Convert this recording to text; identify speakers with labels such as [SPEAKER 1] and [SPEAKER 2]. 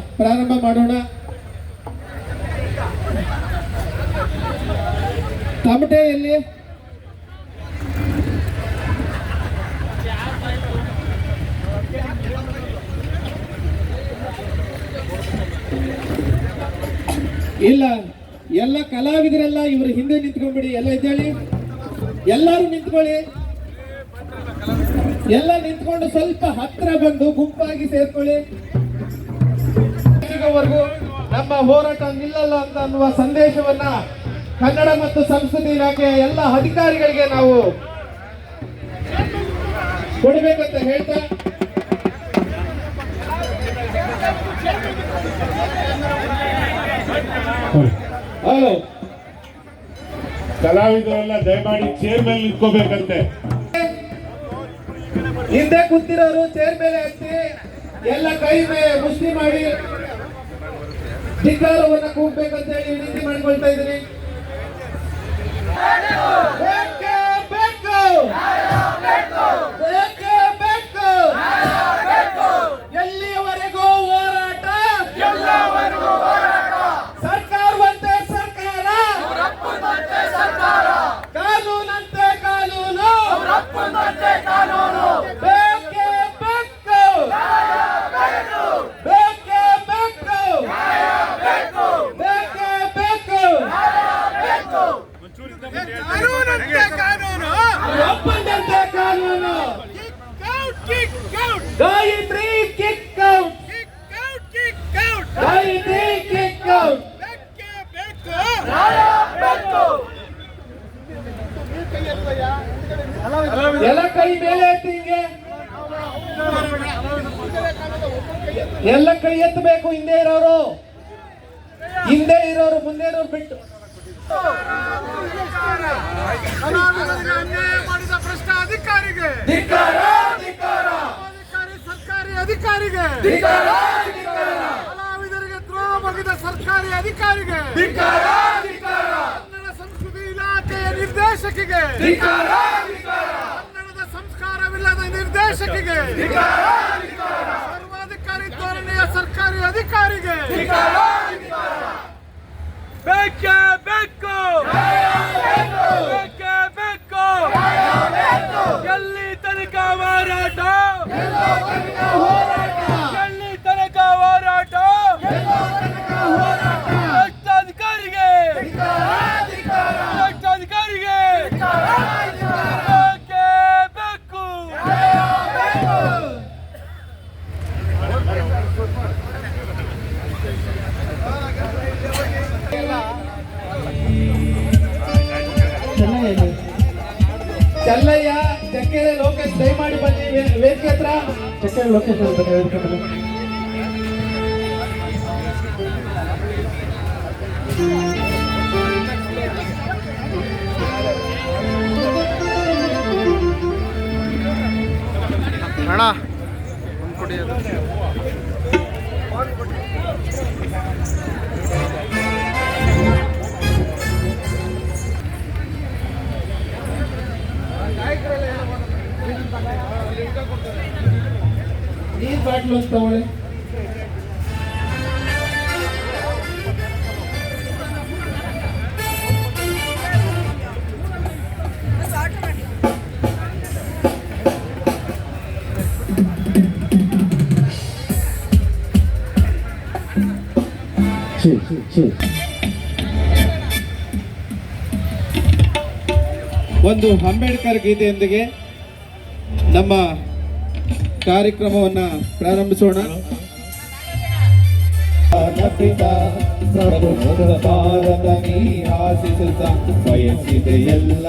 [SPEAKER 1] ಪ್ರಾರಂಭ ಮಾಡೋಣ. ತಮಟೆ ಎಲ್ಲಿ? ಇಲ್ಲ, ಎಲ್ಲ ಕಲಾವಿದರೆಲ್ಲ ಇವರು ಹಿಂದೆ ನಿಂತ್ಕೊಂಡ್ಬಿಡಿ. ಎಲ್ಲ ಇದ್ದೇಳಿ? ಎಲ್ಲರೂ ನಿಂತ್ಕೊಳ್ಳಿ. ಎಲ್ಲ ನಿಂತ್ಕೊಂಡು ಸ್ವಲ್ಪ ಹತ್ರ ಬಂದು ಗುಂಪಾಗಿ ಸೇರ್ಕೊಳ್ಳಿ. ಇಲ್ಲಿವರೆಗೂ ನಮ್ಮ ಹೋರಾಟ ನಿಲ್ಲಲ್ಲ ಅಂತ ಅನ್ನುವ ಸಂದೇಶವನ್ನ ಕನ್ನಡ ಮತ್ತು ಸಂಸ್ಕೃತಿ ಇಲಾಖೆಯ ಎಲ್ಲ ಅಧಿಕಾರಿಗಳಿಗೆ ನಾವು ಕೊಡಬೇಕಂತ ಹೇಳ್ತಾ ಹಲೋ.
[SPEAKER 2] ಕಲಾವಿದರೆಲ್ಲ ದಯಮಾಡಿ ಚೇರ್ ಮೇಲೆ ನಿಂತ್ಕೋಬೇಕಂತೆ.
[SPEAKER 1] ಹಿಂದೆ ಕೂತಿರೋರು ಚೇರ್ ಮೇಲೆ ಹತ್ತಿ ಎಲ್ಲ ಕೈ ಮುಷ್ಟಿ ಮಾಡಿ ಧಿಕ್ಕಾರವನ್ನ ಕೂಗ್ಬೇಕಂತ ಹೇಳಿ ವಿನಂತಿ ಮಾಡ್ಕೊಳ್ತಾ ಇದ್ದೀನಿ. ಕಾನೂನು. ಒಪ್ಪಂದಂತೆ ಕಾನೂನು. Gayatri kick out Gayatri kick out ಎಲ್ಲ ಕೈ ಮೇಲೆ ಎತ್ತಿ ಹಿಂಗೆ ಎಲ್ಲ ಕೈ ಎತ್ತಬೇಕು ಹಿಂದೆ ಇರೋರು. ಹಿಂದೆ ಇರೋರು ಮುಂದೆ ಇರೋರು ಬಿಟ್ಟು.
[SPEAKER 3] ಮಾಡಿದ ಭ್ರಷ್ಟ ಅಧಿಕಾರಿಗೆ ಸರ್ಕಾರಿ ಅಧಿಕಾರಿಗೆ. ಕಲಾವಿದರಿಗೆ ದ್ರೋಹ ಬಗೆದ ಸರ್ಕಾರಿ ಅಧಿಕಾರಿಗೆ. ಕನ್ನಡ ಸಂಸ್ಕೃತಿ ಇಲಾಖೆಯ ನಿರ್ದೇಶಕಿಗೆ. ಕನ್ನಡದ ಸಂಸ್ಕಾರವಿಲ್ಲದ ನಿರ್ದೇಶಕಿಗೆ. ಸರ್ವಾಧಿಕಾರಿ ಧೋರಣೆಯ ಸರ್ಕಾರಿ ಅಧಿಕಾರಿಗೆ. ತನಕ ಹೋರಾಟ. ಎಲ್ಲಿ ತನಕ ಹೋರಾಟ.
[SPEAKER 1] ಚಲ್ಲಯ್ಯ ಚಕ್ಕೆರೆ ಲೋಕೇಶ್ ದಯಮಾಡಿ ಬನ್ನಿ. ವೇದಿಕೆ ಹತ್ರ. ಚಕ್ಕೆರೆ ಲೋಕೇಶ್ ಅವ್ರು ಬನ್ನಿ ವೇದಿಕೆ ನೀರ್ ಬಾಟ್ಲು ತಗೊಳ್ಳಿ? ಒಂದು ಅಂಬೇಡ್ಕರ್ ಗೀತೆಯೊಂದಿಗೆ ನಮ್ಮ ಕಾರ್ಯಕ್ರಮವನ್ನ ಪ್ರಾರಂಭಿಸೋಣ. ಭಾರತ ನೀ ಎಲ್ಲ